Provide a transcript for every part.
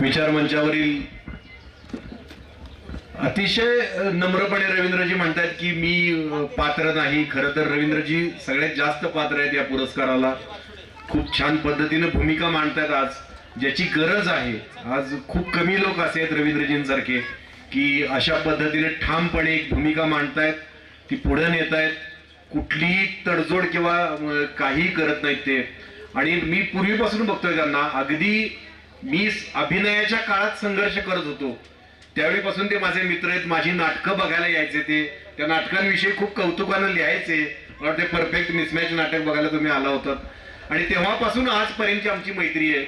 विचार मंचावरील अतिशय नम्रपणे रवींद्रजी म्हणतात की मी पात्र नाही. खरं तर रवींद्रजी सगळ्यात जास्त पात्र आहेत या पुरस्काराला. खूप छान पद्धतीने भूमिका मांडतात आज. ज्याची गरज आहे आज खूप कमी लोक असे आहेत रवींद्रजींसारखे की अशा पद्धतीने ठामपणे एक भूमिका मांडतायत. ती पुढे नेत आहेत कुठलीही तडजोड किंवा काहीही करत नाहीत ते. आणि मी पूर्वीपासून बघतोय त्यांना. अगदी मी अभिनयाच्या काळात संघर्ष करत होतो. त्यावेळीपासून ते माझे मित्र आहेत. माझी नाटकं बघायला यायचे ते. त्या नाटकांविषयी खूप कौतुकानं लिहायचे. मला वाटते परफेक्ट मिसमॅच नाटक बघायला तुम्ही आला होतात आणि तेव्हापासून आजपर्यंतची आमची मैत्री आहे.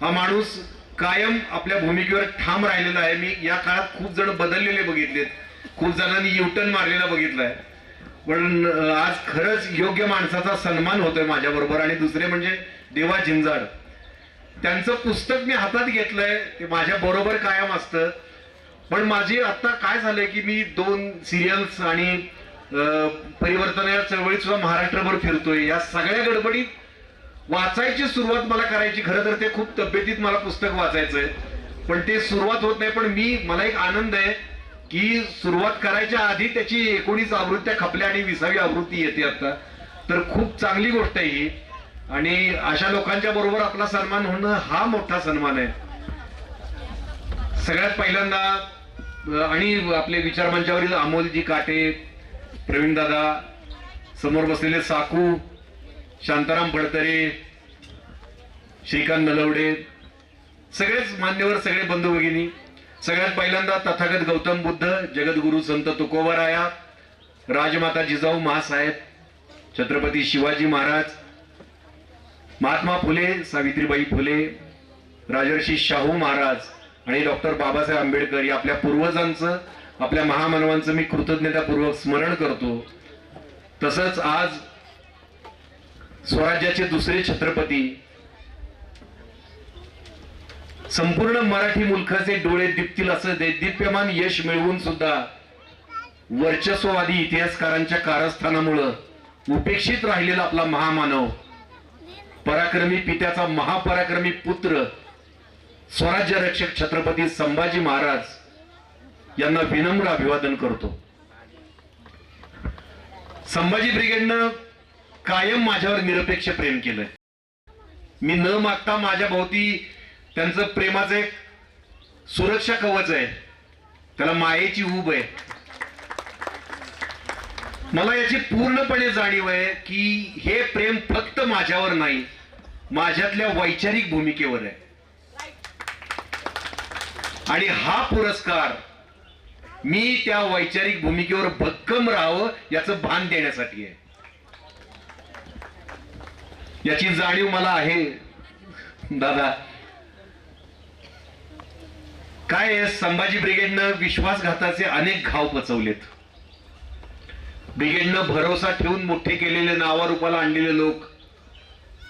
हा माणूस कायम आपल्या भूमिकेवर ठाम राहिलेला आहे. मी या काळात खूप जण बदललेले बघितलेत. खूप जणांनी युटर्न मारलेला बघितलाय. पण आज खरंच योग्य माणसाचा सन्मान होतोय माझ्या बरोबर आणि दुसरे म्हणजे देवा झिंजाड त्यांचं पुस्तक मी हातात घेतलंय ते माझ्या बरोबर कायम असतं. पण माझी आता काय झालंय की मी दोन सिरियल्स आणि परिवर्तन या चळवळीत सुद्धा महाराष्ट्रभर फिरतोय. या सगळ्या गडबडीत वाचायची सुरुवात मला करायची. खरं तर ते खूप तब्येतीत मला पुस्तक वाचायचंय. पण ते सुरुवात होत नाही पण मी मला एक आनंद आहे. की सुरुवात करायच्या आधी त्याची एकोणीस आवृत्त्या खपल्या आणि विसावी आवृत्ती येते आता. तर खूप चांगली गोष्ट आहे ही. आणि अशा लोकांच्या बरोबर आपला सन्मान होणं हा मोठा सन्मान आहे. सगळ्यात पहिल्यांदा आणि आपले विचार मंचावरील अमोलजी काटे प्रवीण दादा समोर बसलेले साकू शांताराम फडतरे श्रीकांत नलवडे सगळेच मान्यवर सगळे बंधू भगिनी सगळ्यात पहिल्यांदा तथागत गौतम बुद्ध जगद्गुरु संत तुकोबराया राजमाता जिजाऊ महासाहेब छत्रपती शिवाजी महाराज महात्मा फुले सावित्रीबाई फुले राजर्षी शाहू महाराज आणि डॉक्टर बाबासाहेब आंबेडकर या आपल्या पूर्वजांचं आपल्या महामानवांचं मी कृतज्ञतापूर्वक स्मरण करतो. तसंच आज स्वराज्याचे दुसरे छत्रपती संपूर्ण मराठी मुलखाचे डोळे दिपतील असं दैदिप्यमान यश मिळवून सुद्धा वर्चस्ववादी इतिहासकारांच्या कारस्थानामुळं उपेक्षित राहिलेला आपला महामानव पराक्रमी पित्याचा महापराक्रमी पुत्र स्वराज्य रक्षक छत्रपती संभाजी महाराज यांना विनम्र अभिवादन करतो. संभाजी ब्रिगेडनं कायम माझ्यावर निरपेक्ष प्रेम केलंय. मी न मागता माझ्या भोवती त्यांचं प्रेमाचं एक सुरक्षा कवच आहे. त्याला मायेची उब आहे. मला याची पूर्णपणे जाणीव आहे की हे प्रेम फक्त माझ्यावर नाही माझ्यातल्या वैचारिक भूमिकेवर आहे. आणि हा पुरस्कार मी त्या वैचारिक भूमिकेवर भक्कम राहावं याचं भान देण्यासाठी आहे. याची जाणीव मला आहे. दादा काय संभाजी ब्रिगेडनं विश्वासघाताचे अनेक घाव पचवलेत. ब्रिगेडनं भरोसा ठेवून मोठे केलेले नावारूपाला आणलेले लोक.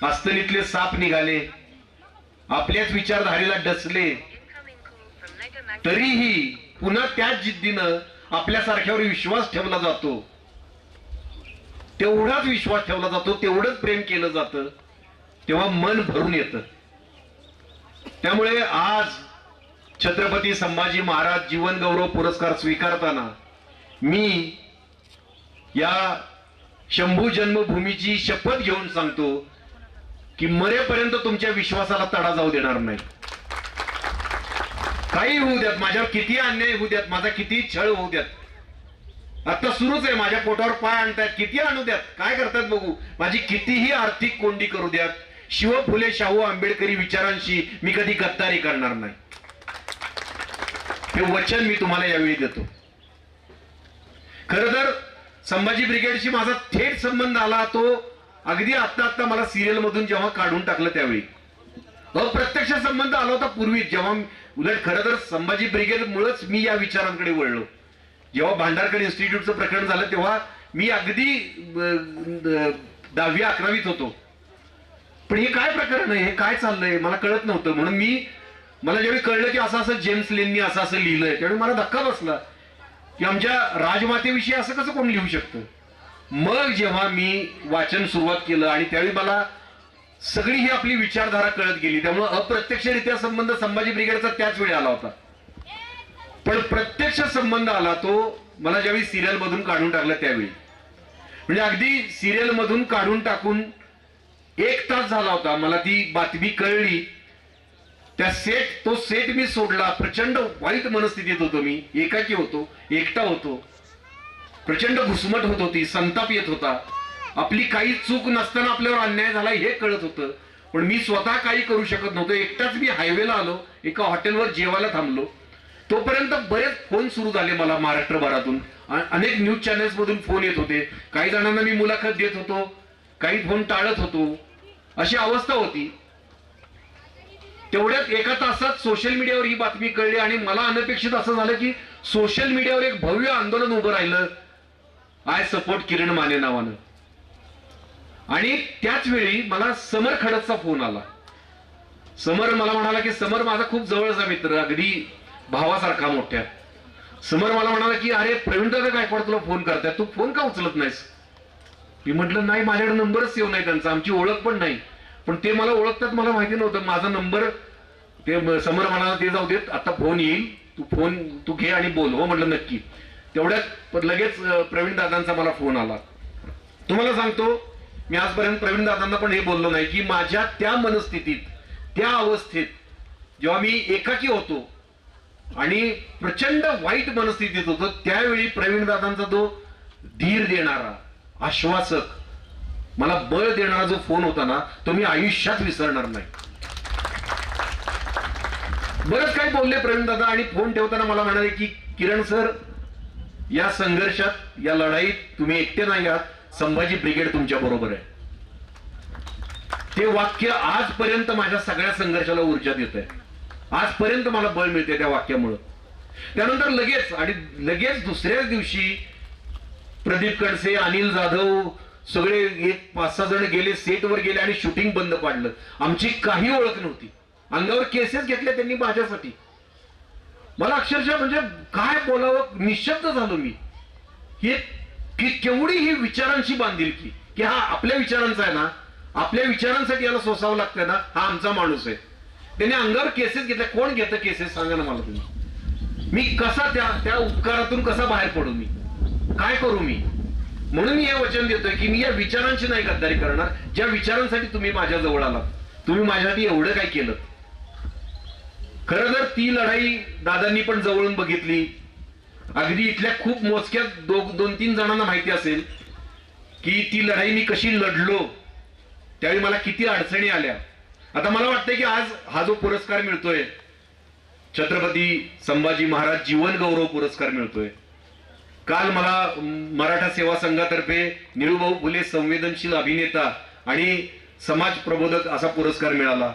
अस्तनीतले साप निघाले. आपल्याच विचारधारेला डसले तरीही पुन्हा त्याच जिद्दीनं आपल्यासारख्यावर विश्वास ठेवला जातो. तेवढाच विश्वास ठेवला जातो तेवढंच प्रेम केलं जातं तेव्हा मन भरून येतं. त्यामुळे आज छत्रपती संभाजी महाराज जीवन गौरव पुरस्कार स्वीकारताना मी या शंभू जन्मभूमीची शपथ घेऊन सांगतो की मरेपर्यंत तुमच्या विश्वासाला तडा जाऊ देणार नाही. काही होऊ द्यात माझ्यावर किती अन्याय होऊ द्यात माझा किती छळ होऊ द्यात. आता सुरूच आहे माझ्या पोटावर पाय आणतायत किती आणू द्यात? काय करतात बघू? माझी कितीही आर्थिक कोंडी करू द्यात. शिव फुले शाहू आंबेडकरी विचारांशी मी कधी गद्दारी करणार नाही. हे वचन मी तुम्हाला यावेळी देतो. खर तर संभाजी ब्रिगेडशी माझा थेट संबंध आला तो अगदी आत्ता आत्ता मला सिरियल मधून जेव्हा काढून टाकलं त्यावेळी. अप्रत्यक्ष संबंध आला होता पूर्वी जेव्हा उलट खरं तर संभाजी ब्रिगेड मुळेच मी या विचारांकडे वळलो. जेव्हा भांडारकर इन्स्टिट्यूटचं प्रकरण झालं तेव्हा मी अगदी दहावी अकरावीत होतो. पण हे काय प्रकरण आहे? हे काय चाललंय? मला कळत नव्हतं. म्हणून मी मला ज्यावेळी कळलं की असं असं जेम्स लेननी असं असं लिहिलंय त्यावेळी मला धक्का बसला की आमच्या राजमातेविषयी असं कसं कोण लिहू शकतं? मग जेव्हा मी वाचन सुरुवात केलं आणि त्यावेळी मला सगळी ही आपली विचारधारा कळत गेली त्यामुळे अप्रत्यक्षरित्या संबंध संभाजी ब्रिगेडचा त्याच वेळी आला होता. पण प्रत्यक्ष संबंध आला तो मला ज्यावेळी सिरियल मधून काढून टाकलं त्यावेळी. म्हणजे अगदी सिरियल मधून काढून टाकून एक तास झाला होता मला ती बातमी कळली. त्या सेट तो सेट मी सोडला. प्रचंड वाईट मनस्थितीत होतो मी. एकाकी होतो एकटा होतो. प्रचंड घुसमट होत होती संताप येत होता. आपली काही चूक नसताना आपल्यावर अन्याय झाला हे कळत होतं. पण मी स्वतः काही करू शकत नव्हतो. एकटाच मी हायवेला आलो. एका हॉटेलवर जेवायला थांबलो. तोपर्यंत बरेच फोन सुरू झाले मला महाराष्ट्रभरातून अनेक न्यूज चॅनल्स मधून फोन येत होते. काही जणांना मी मुलाखत देत होतो. काही फोन टाळत होतो. अशी अवस्था होती. तेवढ्यात एका तासात सोशल मीडियावर ही बातमी कळली आणि मला अनपेक्षित असं झालं की सोशल मीडियावर एक भव्य आंदोलन उभं राहिलं. आय सपोर्ट किरण माने नावानं. आणि त्याच वेळी मला समर खडकचा फोन आला. समर मला म्हणाला की समर माझा खूप जवळचा मित्र अगदी भावासारखा मोठ्या. समर मला म्हणाला की अरे प्रवीण गायकवाड तुला फोन करताय? तू फोन का उचलत नाहीस? मी म्हटलं नाही माझ्याकडे नंबरच येऊ नाही त्यांचा. आमची ओळख पण नाही. पण ते मला ओळखतात मला माहिती नव्हतं. माझा नंबर ते समर म्हणाला ते जाऊ देत. आता फोन येईल. तू फोन तू घे आणि बोल. हो म्हटलं नक्की. तेवढ्यात लगेच प्रवीण दादांचा मला फोन आला. तुम्हाला सांगतो मी आजपर्यंत प्रवीण दादांना पण हे बोललो नाही की माझ्या त्या मनस्थितीत त्या अवस्थेत जेव्हा मी एकाकी होतो आणि प्रचंड वाईट मनस्थितीत होतो त्यावेळी प्रवीण दादांचा तो धीर देणारा आश्वासक मला बळ देणारा जो फोन होता ना तो मी आयुष्यात विसरणार नाही. बरंच काही बोलले प्रवीण दादा आणि फोन ठेवताना मला म्हणाले की किरण सर या संघर्षात या लढाईत तुम्ही एकटे नाही आहात संभाजी ब्रिगेड तुमच्या बरोबर आहे. ते वाक्य आजपर्यंत माझ्या सगळ्या संघर्षाला ऊर्जा देत आहे आजपर्यंत मला बळ मिळते त्या वाक्यामुळं. त्यानंतर लगेच आणि लगेच दुसऱ्याच दिवशी प्रदीप कडसे अनिल जाधव सगळे एक पाच सहा जण गेले सेटवर गेले आणि शूटिंग बंद पाडलं. आमची काही ओळख नव्हती. अंगावर केसेस घेतल्या त्यांनी माझ्यासाठी. मला अक्षरशः म्हणजे काय बोलावं निशब्द झालो मी. हे की केवढी ही विचारांशी बांधील की की हा आपल्या विचारांचा आहे ना आपल्या विचारांसाठी याला सोसावं लागतंय ना हा आमचा माणूस आहे. त्याने अंगावर केसेस घेतल्या कोण घेतं केसेस सांगा ना मला तुम्ही. मी कसा त्या त्या उपकारातून कसा बाहेर पडू मी? काय करू मी? म्हणून मी हे वचन देतोय की मी या विचारांची नाही गद्दारी करणार. ज्या विचारांसाठी तुम्ही माझ्या जवळ आलात. तुम्ही माझ्यासाठी एवढं काय केलं? खरं तर ती लढाई दादांनी पण जवळून बघितली. अगदी इथल्या खूप मोजक्या दो, दोन तीन जणांना माहिती असेल की ती लढाई मी कशी लढलो त्यावेळी मला किती अडचणी आल्या. आता मला वाटतंय की आज हा जो पुरस्कार मिळतोय छत्रपती संभाजी महाराज जीवन गौरव पुरस्कार मिळतोय. काल मला मराठा सेवा संघातर्फे निळूभाऊ फुले संवेदनशील अभिनेता आणि समाज प्रबोधक असा पुरस्कार मिळाला.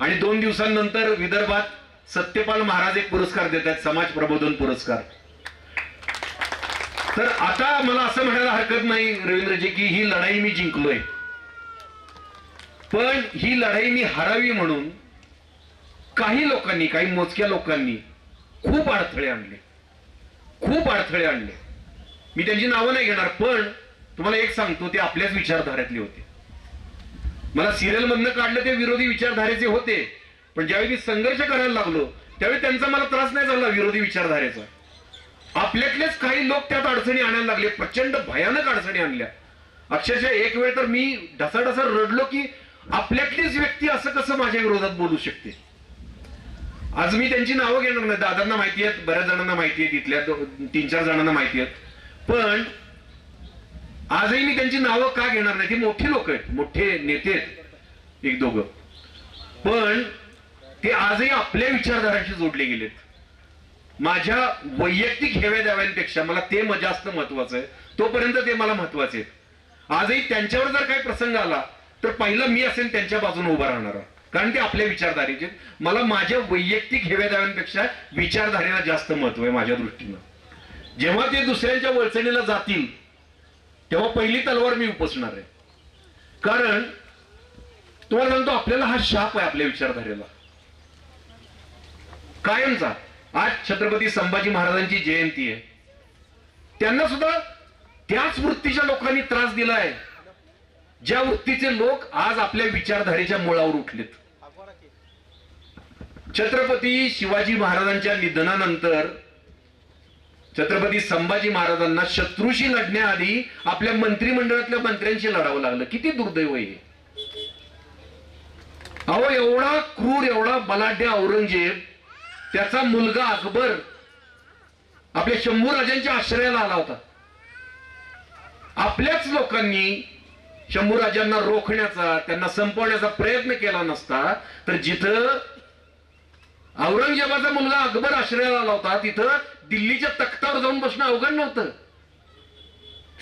आणि दोन दिवसांनंतर विदर्भात सत्यपाल महाराज एक पुरस्कार देत आहेत समाज प्रबोधन पुरस्कार. तर आता मला असं म्हणायला हरकत नाही रवींद्रजी की ही लढाई मी जिंकलोय. पण ही लढाई मी हरावी म्हणून काही लोकांनी काही मोजक्या लोकांनी खूप अडथळे आणले. खूप अडथळे आणले. मी त्यांची नावं नाही घेणार पण तुम्हाला एक सांगतो ते आपल्याच विचारधाऱ्यातले होते. मला सिरियल मधनं काढलं ते विरोधी विचारधारेचे होते पण ज्यावेळी मी संघर्ष करायला लागलो त्यावेळी त्यांचा मला त्रास नाही झाला विरोधी विचारधारेचा. आपल्यातलेच काही लोक त्यात अडचणी आणायला लागले प्रचंड भयानक अडचणी आणल्या. अक्षरशः एक वेळ तर मी ढसाढसा रडलो की आपल्यातलीच व्यक्ती असं कसं माझ्या विरोधात बोलू शकते? आज मी त्यांची नावं घेणार नाही. दादांना माहिती आहेत बऱ्याच जणांना माहिती आहेत तिथल्या तीन चार जणांना माहिती आहेत. पण आजही मी त्यांची नावं का घेणार नाही? ती मोठे लोक आहेत. मोठे नेते आहेत. एक दोघं. पण ते आजही आपल्या विचारधाराशी जोडले गेलेत. माझ्या वैयक्तिक हेव्या द्याव्यांपेक्षा मला ते जास्त महत्वाचं आहे. तोपर्यंत ते मला महत्त्वाचे आहेत. आजही त्यांच्यावर जर काही प्रसंग आला तर पहिलं मी असेल त्यांच्या बाजूने उभा राहणार. कारण ते आपल्या विचारधारेचे मला माझ्या वैयक्तिक हेव्यादाव्यांपेक्षा विचारधारेला जास्त महत्त्व आहे माझ्या दृष्टीनं. जेव्हा ते दुसऱ्यांच्या वळचणीला जातील तेव्हा पहिली तलवार मी उपसणार आहे. कारण तुम्हाला सांगतो आपल्याला हा शाप आहे आपल्या विचारधारेला. कायमचा. आज छत्रपती संभाजी महाराजांची जयंती आहे. त्यांना सुद्धा त्याच वृत्तीच्या लोकांनी त्रास दिलाय. ज्या वृत्तीचे लोक आज आपल्या विचारधारेच्या मुळावर उठलेत. छत्रपती शिवाजी महाराजांच्या निधनानंतर छत्रपती संभाजी महाराजांना शत्रूशी लढण्याआधी आपल्या मंत्रिमंडळातल्या मंत्र्यांशी लढावं लागलं. किती दुर्दैव आहे अहो एवढा क्रूर एवढा बलाढ्य औरंगजेब त्याचा मुलगा अकबर आपल्या शंभू राजांच्या आश्रयाला आला होता. आपल्याच लोकांनी शंभू राजांना रोखण्याचा त्यांना संपवण्याचा प्रयत्न केला नसता तर जिथं औरंगजेबाचा मुलगा अकबर आश्रयाला आला होता. तिथं दिल्लीच्या तख्तावर जाऊन बसणं अवघड नव्हतं.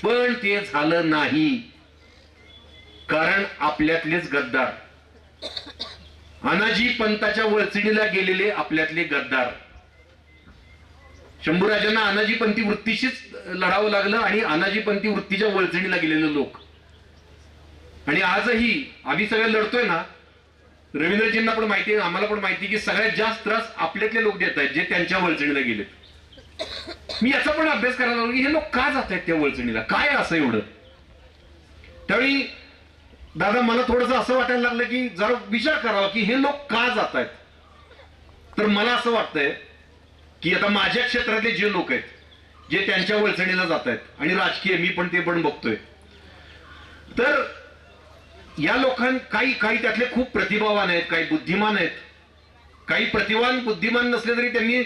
पण ते झालं नाही. कारण आपल्यातलेच गद्दार. अनाजी पंताच्या वळचणीला गेलेले आपल्यातले गद्दार. शंभूराजांना अनाजीपंथी वृत्तीशीच लढावं लागलं आणि अनाजीपंथी वृत्तीच्या वळचणीला गेलेले लोक. आणि आजही आम्ही सगळे लढतोय ना रवींद्रजींना पण माहिती आहे आम्हाला पण माहिती की सगळ्यात जास्त त्रास आपल्यातले लोक देत आहेत जे त्यांच्या वळचणीला गेलेत. मी याचा पण अभ्यास करायला लागलो की हे लोक का जात आहेत त्या वळचणीला? काय असं एवढं? त्यावेळी दादा मला थोडस असं वाटायला लागलं की जरा विचार करावा की हे लोक का जात आहेत? तर मला असं वाटतंय की आता माझ्या क्षेत्रातले जे लोक आहेत जे त्यांच्या वळचणीला जात आहेत आणि राजकीय मी पण ते पण बघतोय. तर या लोकां काही काही त्यातले खूप प्रतिभावान आहेत काही बुद्धिमान आहेत. काही प्रतिभान बुद्धिमान नसले तरी त्यांनी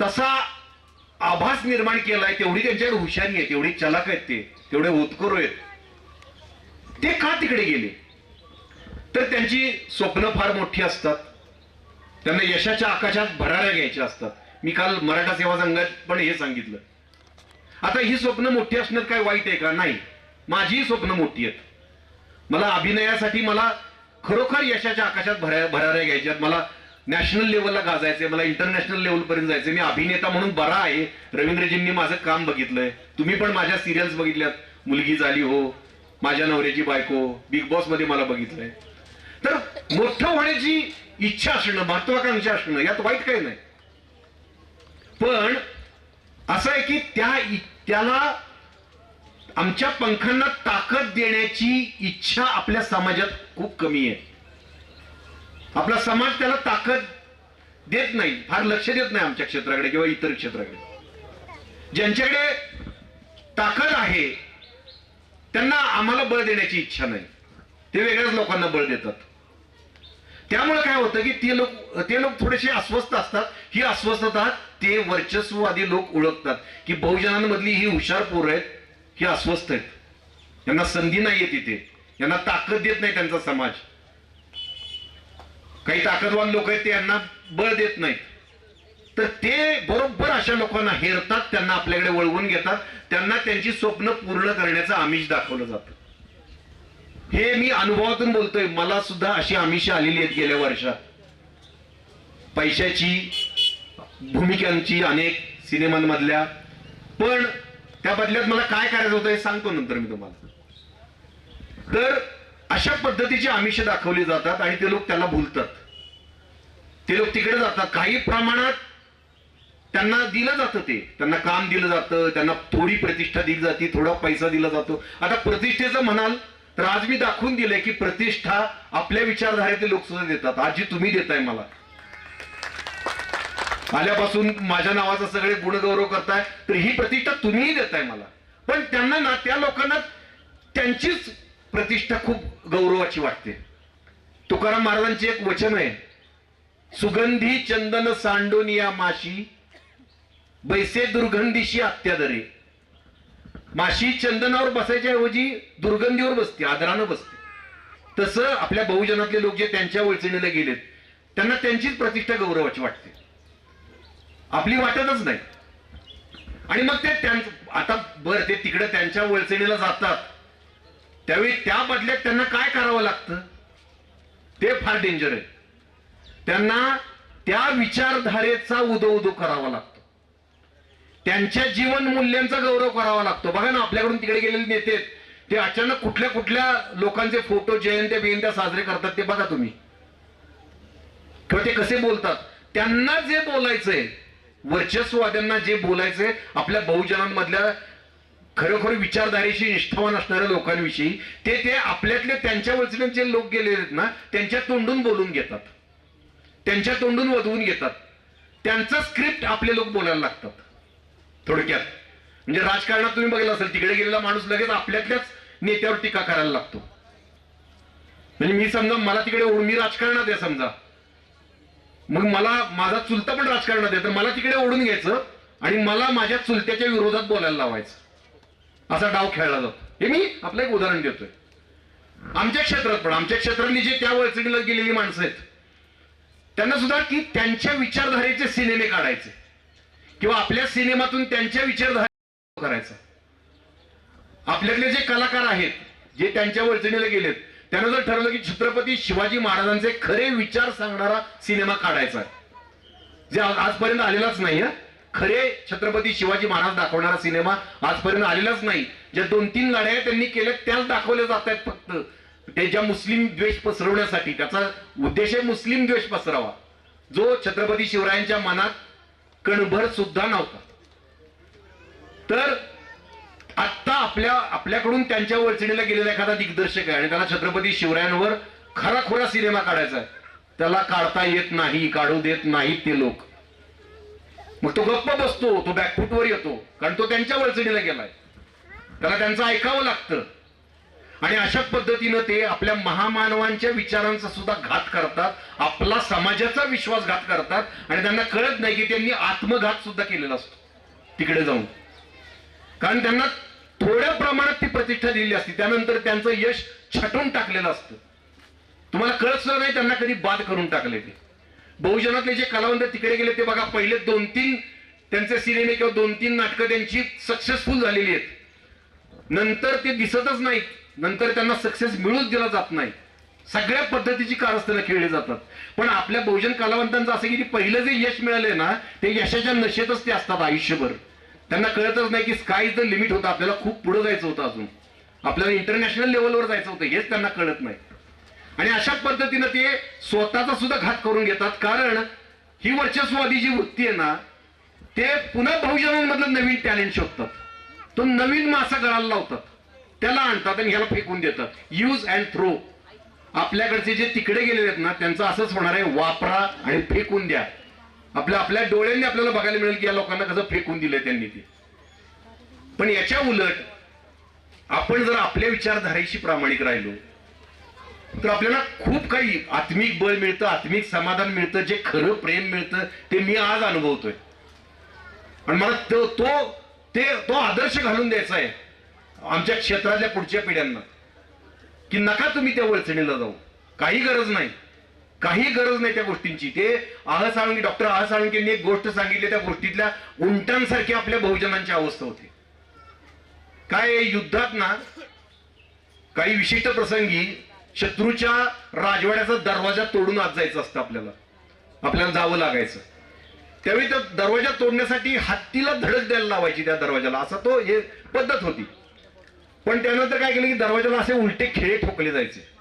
तसा आभास निर्माण केलाय तेवढी त्यांच्याकडे हुशारी आहे तेवढी चलाक आहेत ते तेवढे होतकरू आहेत. ते का तिकडे गेले? तर त्यांची स्वप्न फार मोठी असतात. त्यांना यशाच्या आकाशात भराऱ्या घ्यायच्या असतात. मी काल मराठा सेवा संघात पण हे सांगितलं. आता ही स्वप्न मोठी असण्यात काय वाईट आहे का? नाही. माझीही स्वप्न मोठी आहेत. मला अभिनयासाठी मला खरोखर यशाच्या आकाशात भरा भराऱ्या घ्यायच्यात मला नॅशनल लेवलला गाजायचंय मला इंटरनॅशनल लेवल पर्यंत जायचंय. मी अभिनेता म्हणून बरा आहे. रवींद्रजींनी माझं काम बघितलंय. तुम्ही पण माझ्या सिरियल्स बघितल्यात. मुलगी झाली हो माझ्या नवऱ्याची बायको बिग बॉसमध्ये मला बघितलंय. तर मोठं होण्याची इच्छा असणं महत्वाकांक्षा असणं यात वाईट काही नाही. पण असं आहे की त्या त्याला आमच्या पंखांना ताकद देण्याची इच्छा आपल्या समाजात खूप कमी आहे. आपला समाज त्याला ताकद देत नाही फार लक्ष देत नाही आमच्या क्षेत्राकडे किंवा इतर क्षेत्राकडे. ज्यांच्याकडे ताकद आहे त्यांना आम्हाला बळ देण्याची इच्छा नाही. ते वेगळ्याच लोकांना बळ देतात. त्यामुळे काय होतं की ते लोक ते लोक थोडेसे अस्वस्थ असतात. ही अस्वस्थता ते वर्चस्ववादी लोक ओळखतात. की बहुजनांमधली ही हुशार पोरं आहेत हे अस्वस्थ आहेत. यांना संधी नाहीये तिथे यांना ताकद देत नाही त्यांचा समाज. काही ताकदवान लोक आहेत ते यांना बळ देत नाहीत. तर ते बरोबर अशा लोकांना हेरतात त्यांना आपल्याकडे वळवून घेतात त्यांना त्यांची स्वप्न पूर्ण करण्याचं आमिष दाखवलं जातं. हे मी अनुभवातून बोलतोय. मला सुद्धा अशी आमिष आलेली आहेत गेल्या वर्षात. पैशाची भूमिकांची अनेक सिनेमांमधल्या. पण त्या बदल्यात मला काय करायचं होतं हे सांगतो नंतर मी तुम्हाला. तर अशा पद्धतीची आमिष दाखवली जातात आणि ते लोक त्याला भुलतात. ते लोक तिकडे जातात. काही प्रमाणात त्यांना दिलं जातं ते. त्यांना काम दिलं जातं त्यांना थोडी प्रतिष्ठा दिली जाते थोडा पैसा दिला जातो. आता प्रतिष्ठेचं म्हणाल तर आज मी दाखवून दिलंय की प्रतिष्ठा आपल्या विचारधारेतील लोक सुद्धा देतात. आज जी तुम्ही देताय मला. आल्यापासून माझ्या नावाचा सगळे गुणगौरव करताय तर ही प्रतिष्ठा तुम्हीही देताय मला. पण त्यांना ना त्या लोकांना त्यांचीच प्रतिष्ठा खूप गौरवाची वाटते. तुकाराम महाराजांचे एक वचन आहे सुगंधी चंदन सांडून या माशी बैसे दुर्गंधीशी अत्यादरे माशी चंदनावर बसायच्या ऐवजी दुर्गंधीवर बसते आदरानं बसते. तसं आपल्या बहुजनातले लोक जे त्यांच्या वळचणीला गेलेत त्यांना त्यांचीच प्रतिष्ठा गौरवाची वाटते. आपली वाटतच नाही. आणि मग ते आता बर ते तिकडे त्यांच्या वळचणीला जातात. त्यावेळी त्या बदल्यात त्यांना काय करावं लागतं? ते फार डेंजर आहे. त्यांना त्या विचारधारेचा उदो उदो करावा लागतो. त्यांच्या जीवन मूल्यांचा गौरव करावा लागतो. बघा ना आपल्याकडून तिकडे गेलेले नेते ते अचानक कुठल्या कुठल्या लोकांचे फोटो जयंत्या बियंत्या साजरे करतात ते बघा तुम्ही. किंवा ते कसे बोलतात? त्यांना जे बोलायचंय वर्चस्ववाद्यांना जे बोलायचंय आपल्या बहुजनांमधल्या खरोखर विचारधारेशी निष्ठावान असणाऱ्या लोकांविषयी ते ते आपल्यातले त्यांच्या वचनांचे लोक गेलेले आहेत ना त्यांच्या तोंडून बोलून घेतात. त्यांच्या तोंडून वधवून घेतात. त्यांचं स्क्रिप्ट आपले लोक बोलायला लागतात. थोडक्यात. म्हणजे राजकारणात तुम्ही बघितलं असेल तिकडे गेलेला माणूस लगेच आपल्यातल्याच नेत्यावर टीका करायला लागतो. म्हणजे मी समजा मला तिकडे ओढ- मी राजकारणात आहे समजा. मग मला माझा चुलता पण राजकारणात आहे तर मला तिकडे ओढून घ्यायचं आणि मला माझ्या चुलत्याच्या विरोधात बोलायला लावायचं. असा डाव खेळला जातो. हे मी आपलं एक उदाहरण देतोय. आमच्या क्षेत्रात पण आमच्या क्षेत्रातली जे त्या वळचणीला गेलेली माणसं आहेत त्यांना सुद्धा की त्यांच्या विचारधारेचे सिनेमे काढायचे. किंवा आपल्या सिनेमातून त्यांच्या विचारधारे करायचं. आपल्यातले जे कलाकार आहेत जे त्यांच्या वळचणीला गेलेत त्यानं जर ठरवलं की छत्रपती शिवाजी महाराजांचे खरे विचार सांगणारा सिनेमा काढायचा जे आज- आजपर्यंत आलेलाच नाही खरे छत्रपती शिवाजी महाराज दाखवणारा सिनेमा आजपर्यंत आलेलाच नाही. ज्या दोन तीन लढाया त्यांनी केल्या त्याच दाखवल्या जात आहेत फक्त. त्याच्या मुस्लिम द्वेष पसरवण्यासाठी त्याचा उद्देश आहे मुस्लिम द्वेष पसरावा. जो छत्रपती शिवरायांच्या मनात कणभर सुद्धा नव्हता. तर आत्ता आपल्या आपल्याकडून त्यांच्या वळचणीला गेलेला एखादा दिग्दर्शक आहे आणि त्याला छत्रपती शिवरायांवर खराखुरा सिनेमा काढायचा आहे. त्याला काढता येत नाही काढू देत नाहीत ते लोक. मग तो गप्प बसतो तो बॅकफुटवर येतो कारण तो त्यांच्या वळचणीला गेलाय. त्याला त्यांचं ऐकावं लागतं. आणि अशा पद्धतीनं ते आपल्या महामानवांच्या विचारांचा सुद्धा घात करतात आपला समाजाचा विश्वासघात करतात आणि त्यांना कळत नाही की त्यांनी आत्मघात सुद्धा केलेला असतो. तिकडे जाऊन. कारण त्यांना थोड्या प्रमाणात ती प्रतिष्ठा दिलेली असते. त्यानंतर त्यांचं यश छाटून टाकलेलं असतं. तुम्हाला कळत सुद्धा नाही त्यांना कधी बाद करून टाकले ते. बहुजनातले जे कलावंत तिकडे गेले ते बघा पहिले दोन तीन त्यांचे सिनेमे किंवा दोन तीन नाटकं त्यांची सक्सेसफुल झालेली आहेत. नंतर ते दिसतच नाहीत. नंतर त्यांना सक्सेस मिळूच दिला जात नाही. सगळ्या पद्धतीची कारस्थानं खेळली जातात. पण आपल्या बहुजन कलावंतांचं असं की पहिलं जे यश मिळालंय ना ते यशाच्या नशेतच ते असतात आयुष्यभर. त्यांना कळतच नाही की स्काय इज द लिमिट होतं. आपल्याला खूप पुढे जायचं होतं अजून. आपल्याला इंटरनॅशनल लेवलवर जायचं होतं. हेच त्यांना कळत नाही. आणि अशा पद्धतीनं ते स्वतःचा सुद्धा घात करून घेतात. कारण ही वर्चस्ववादी जी वृत्ती आहे ना ते पुन्हा बहुजनांमधलं नवीन टॅलेंट शोधतात. तो नवीन मासा गळाला लावतात. त्याला आणतात आणि ह्याला फेकून देतात. यूज अँड थ्रो आपल्याकडचे जे तिकडे गेलेले आहेत ना त्यांचं असंच होणार आहे. वापरा आणि फेकून द्या. आपल्या आपल्या डोळ्यांनी आपल्याला बघायला मिळेल की या लोकांना कसं फेकून दिलंय त्यांनी ते. पण याच्या उलट आपण जर आपल्या विचारधारेशी प्रामाणिक राहिलो तर आपल्याला खूप काही आत्मिक बळ मिळतं आत्मिक समाधान मिळतं जे खरं प्रेम मिळतं ते मी आज अनुभवतोय. आणि मला तो तो ते तो आदर्श घालून द्यायचा आहे आमच्या क्षेत्रातल्या पुढच्या पिढ्यांना. की नका तुम्ही त्या वळचणीला जाऊ. काही गरज नाही. काही गरज नाही त्या गोष्टींची. ते आह साळुंके डॉक्टर आह साळुंकेंनी एक गोष्ट सांगितली त्या गोष्टीतल्या उंटांसारखी आपल्या बहुजनांची अवस्था होती. काय युद्धात ना काही विशिष्ट प्रसंगी शत्रूच्या राजवाड्याचा दरवाजा तोडून आत जायचं असतं आपल्याला. आपल्याला जावं लागायचं. त्यावेळी त्या दरवाजा तोडण्यासाठी हत्तीला धडक द्यायला लावायची त्या दरवाजाला. असा तो हे पद्धत होती. पण त्यानंतर काय केलं की दरवाजाला असे उलटे खेळे ठोकले जायचे.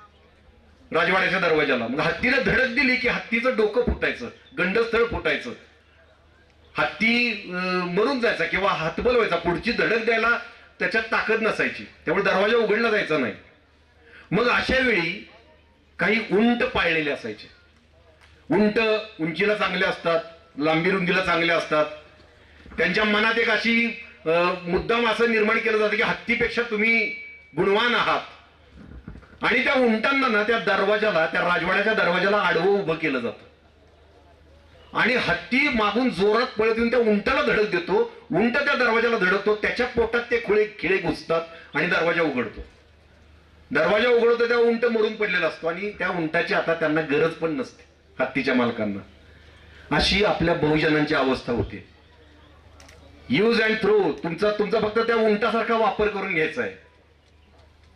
राजवाड्याच्या दरवाजाला मग हत्तीला धडक दिली की हत्तीचं डोकं फुटायचं गंडस्थळ फुटायचं. हत्ती मरून जायचा किंवा हातबल व्हायचा पुढची धडक द्यायला त्याच्यात ताकद नसायची. त्यामुळे दरवाजा उघडला जायचा नाही. मग अशा वेळी काही उंट पाळलेले असायचे. उंट उंचीला चांगले असतात लांबी रुंदीला चांगले असतात. त्यांच्या मनात एक अशी मुद्दाम असं निर्माण केलं जातं की हत्तीपेक्षा तुम्ही गुणवान आहात. आणि त्या उंटांना ना त्या दरवाजाला त्या राजवाड्याच्या दरवाजाला आडवं उभं केलं जातं. आणि हत्ती मागून जोरात पळत येऊन त्या उंटाला धडक देतो. उंट त्या दरवाजाला धडकतो. त्याच्या पोटात ते खुळे खिळे घुसतात आणि दरवाजा उघडतो. दरवाजा उघडतो त्या उंट मरून पडलेला असतो आणि त्या उंटाची आता त्यांना गरज पण नसते हत्तीच्या मालकांना. अशी आपल्या बहुजनांची अवस्था होते. यूज अँड थ्रो तुमचा तुमचा फक्त त्या उंटासारखा वापर करून घ्यायचा आहे.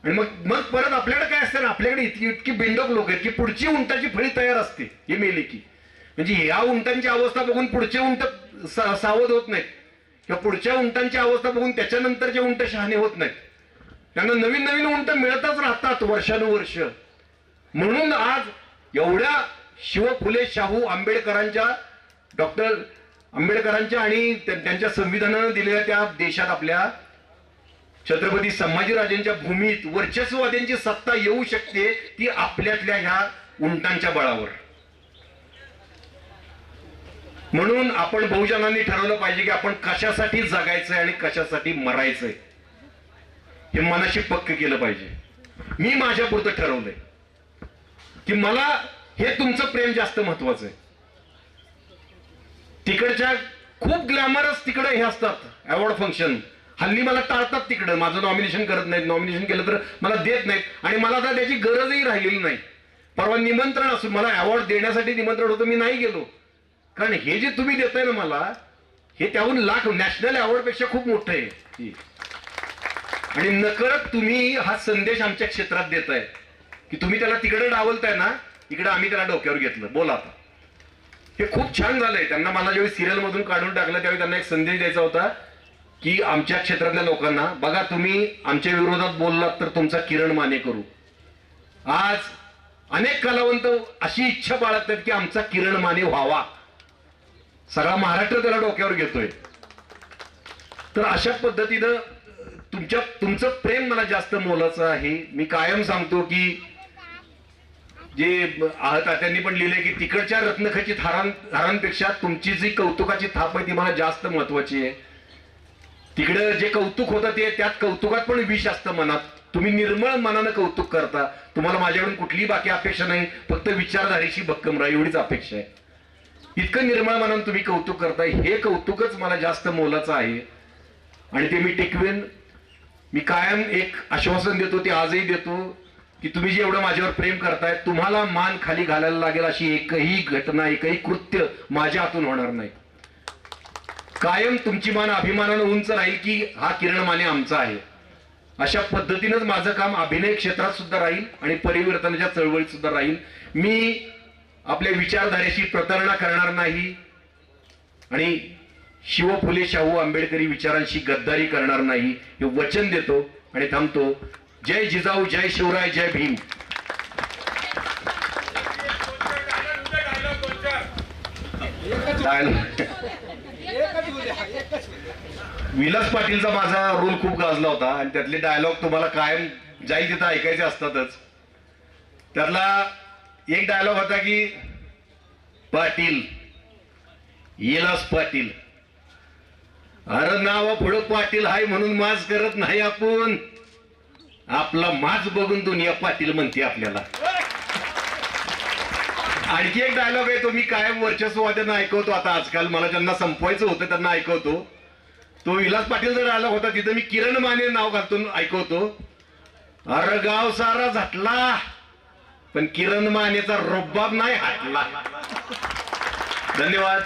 आणि मग मग परत आपल्याकडे काय असतं ना आपल्याकडे इतकी इतकी बिंडोक लोक आहेत की पुढची उंटाची फळी तयार असते हे मेली की. म्हणजे ह्या उंटांची अवस्था बघून पुढचे उंट सावध होत नाहीत. किंवा पुढच्या उंटांची अवस्था बघून त्याच्यानंतरचे उंट शहाणे होत नाहीत. त्यांना नवीन नवीन उंट मिळतच राहतात वर्षानुवर्ष. म्हणून आज एवढ्या शिव फुले शाहू आंबेडकरांच्या डॉक्टर आंबेडकरांच्या आणि त्यांच्या संविधानानं दिलेल्या त्या देशात आपल्या छत्रपती संभाजीराजांच्या भूमीत वर्चस्ववाद्यांची सत्ता येऊ शकते ती आपल्यातल्या ह्या उंटांच्या बळावर? म्हणून आपण बहुजनांनी ठरवलं पाहिजे की आपण कशासाठी जगायचंय आणि कशासाठी मरायचंय. हे मनाशी पक्क केलं पाहिजे. मी माझ्या पुरतं ठरवलंय की मला हे तुमचं प्रेम जास्त महत्वाचं आहे. तिकडच्या खूप ग्लॅमरस तिकडे हे असतात अवॉर्ड फंक्शन. हल्ली मला टाळतात तिकडं. माझं नॉमिनेशन करत नाहीत. नॉमिनेशन केलं तर मला देत नाहीत. आणि मला आता त्याची गरजही राहिलेली नाही. परवा निमंत्रण असून मला अवॉर्ड देण्यासाठी निमंत्रण होतं मी नाही गेलो. कारण हे जे तुम्ही देताय ना मला हे त्याहून लाख नॅशनल अवॉर्डपेक्षा खूप मोठं आहे. आणि नकळत तुम्ही हा संदेश आमच्या क्षेत्रात देताय. की तुम्ही त्याला तिकडे डावलताय ना इकडे आम्ही त्याला डोक्यावर घेतलं. बोला आता. हे खूप छान झालंय. त्यांना मला ज्यावेळी सिरियल मधून काढून टाकलं त्यावेळी त्यांना एक संदेश द्यायचा होता. की आमच्या क्षेत्रातल्या लोकांना बघा तुम्ही आमच्या विरोधात बोललात तर तुमचा किरण माने करू. आज अनेक कलावंत अशी इच्छा बाळगतात की आमचा किरण माने व्हावा. सगळा महाराष्ट्र त्याला डोक्यावर घेतोय. तर अशा पद्धतीनं तुमच्या तुमचं प्रेम मला जास्त मोलाचं आहे. मी कायम सांगतो की जे आहत त्यांनी पण लिहिले की तिकडच्या रत्नखचित हारां हारांपेक्षा तुमची जी कौतुकाची थाप आहे ती मला जास्त महत्वाची आहे. तिकडं जे कौतुक होतं ते त्यात कौतुकात पण विष असतं मनात. तुम्ही निर्मळ मनानं कौतुक करता. तुम्हाला माझ्याकडून कुठलीही बाकी अपेक्षा नाही. फक्त विचारधारेशी भक्कम राहा. एवढीच अपेक्षा आहे. इतकं निर्मळ मनानं तुम्ही कौतुक करताय. हे कौतुकच मला जास्त मोलाचं आहे. आणि ते मी टिकवेन. मी कायम एक आश्वासन देतो ते आजही देतो की तुम्ही जे एवढं माझ्यावर प्रेम करताय तुम्हाला मान खाली घालायला लागेल अशी एकही घटना एकही कृत्य माझ्या हातून होणार नाही. कायम तुमची मान अभिमानानं उंच राहील की हा किरण माने आमचा आहे. अशा पद्धतीनंच माझं काम अभिनय क्षेत्रात सुद्धा राहील आणि परिवर्तनाच्या चळवळीत सुद्धा राहील. मी आपल्या विचारधारेशी प्रतारणा करणार नाही आणि शिव फुले शाहू आंबेडकरी विचारांशी गद्दारी करणार नाही हे वचन देतो आणि थांबतो. जय जिजाऊ जय शिवराय जय भीम. Dialogue. विलास पाटीलचा माझा रोल खूप गाजला होता आणि त्यातले डायलॉग तुम्हाला कायम जाईल तिथं ऐकायचे असतातच. त्यातला एक डायलॉग होता की पाटील विलास पाटील. अरे नाव पुढं पाटील हाय म्हणून माझ करत नाही आपण. आपला माझ बघून दुनिया पाटील म्हणते आपल्याला. आणखी एक डायलॉग आहे तो मी कायम वर्चस्ववाद्यांना ऐकवतो आता आजकाल? मला ज्यांना संपवायचं होतं त्यांना ऐकवतो. तो विलास पाटीलचा डायलॉग होता तिथं मी किरण माने नाव घालतो ऐकवतो. अरे गाव सारा झटला पण किरण मानेचा रोबाब नाही हटला. धन्यवाद.